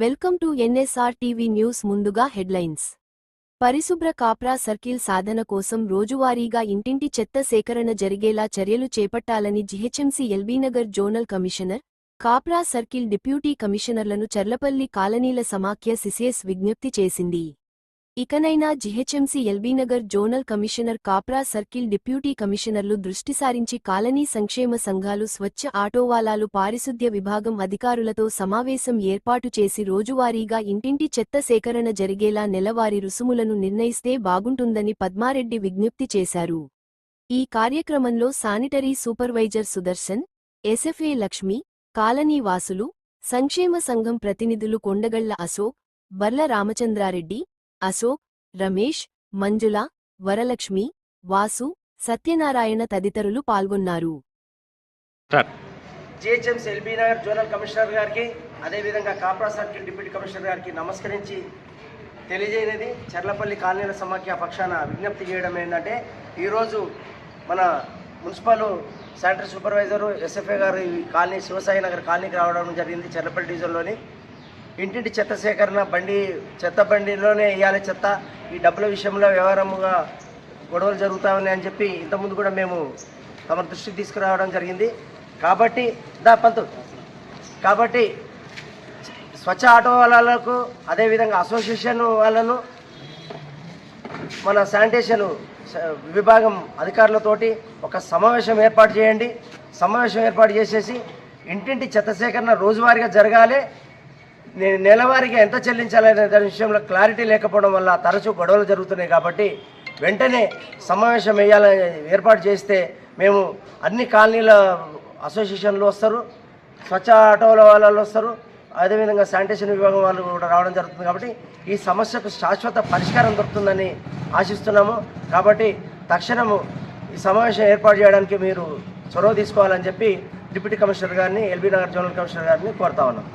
Welcome to NSR TV news ముందుగా headlines. పరిశుభ్ర Kapra circle సాధన కోసం రోజువారీగా ఇంటింటి చెత్త సేకరణ జరిగేలా చర్యలు చేపట్టాలని GHMC LB Nagar zonal commissioner Kapra circle deputy కమిషనర్లను Cherlapalli కాలనీల సమాఖ్య సిసిఎస్ విజ్ఞప్తి చేసింది. ఇకనైనా GHMC LB Nagar zonal commissioner Kapra circle deputy కమిషనర్లు దృష్టి సారించి కాలనీ సంక్షేమ సంఘాలు స్వచ్ఛ ఆటోవాలాలు పారిశుద్ధ్య విభాగం అధికారులతో సమావేశం ఏర్పాటు చేసి రోజువారీగా ఇంటింటి చెత్త సేకరణ జరిగేలా నెలవారీ రుసుములను నిర్ణయిస్తే బాగుంటుందని పద్మారెడ్డి విజ్ఞప్తి చేశారు. ఈ కార్యక్రమంలో sanitary supervisor Sudarshan SFA Lakshmi colony వాసులు సంక్షేమ సంఘం ప్రతినిధులు కొండగళ్ళ అశోక్ బర్ల రామచంద్రారెడ్డి అశోక్ రమేష్ మంజుల వరలక్ష్మి వాసు సత్యనారాయణ తదితరులు పాల్గొన్నారు. GHMC LB Nagar zonal commissioner గారికి అదేవిధంగా కాప్రా సర్కిల్ డిప్యూటీ కమిషనర్ గారికి నమస్కరించి తెలియజేయనిది చర్లపల్లి కాలనీల సమాఖ్య పక్షాన విజ్ఞప్తి చేయడం ఏంటంటే ఈరోజు మన మున్సిపల్ శానిటరీ సూపర్వైజరు ఎస్ఎఫ్ఏ గారు ఈ కాలనీ శివసాయి నగర్ కాలనీకి రావడం జరిగింది. చర్లపల్లి డివిజన్లోని ఇంటింటి చెత్త సేకరణ బండి చెత్త బండిలోనే వేయాలి చెత్త. ఈ డబ్బుల విషయంలో వ్యవహారముగా గొడవలు జరుగుతూ ఉన్నాయి అని చెప్పి ఇంతకుముందు కూడా మేము తమ దృష్టికి తీసుకురావడం జరిగింది. కాబట్టి దా పంతు కాబట్టి స్వచ్ఛ ఆటో వాళ్ళకు అదేవిధంగా అసోసియేషన్ వాళ్ళను మన శానిటేషన్ విభాగం అధికారులతోటి ఒక సమావేశం ఏర్పాటు చేయండి. సమావేశం ఏర్పాటు చేసేసి ఇంటింటి చెత్త సేకరణ రోజువారీగా జరగాలి. నెలవారీగా ఎంత చెల్లించాలనే దాని విషయంలో క్లారిటీ లేకపోవడం వల్ల తరచూ గొడవలు జరుగుతున్నాయి కాబట్టి వెంటనే సమావేశం వేయాలని ఏర్పాటు చేస్తే మేము అన్ని కాలనీల అసోసియేషన్లు వస్తారు స్వచ్ఛ ఆటోల వాళ్ళు వస్తారు అదేవిధంగా శానిటేషన్ విభాగం వాళ్ళు కూడా రావడం జరుగుతుంది కాబట్టి ఈ సమస్యకు శాశ్వత పరిష్కారం దొరుకుతుందని ఆశిస్తున్నాము. కాబట్టి తక్షణము ఈ సమావేశం ఏర్పాటు చేయడానికి మీరు చొరవ తీసుకోవాలని చెప్పి డిప్యూటీ కమిషనర్ గారిని ఎల్బీ నగర్ జోనల్ కమిషనర్ గారిని కోరుతా ఉన్నాం.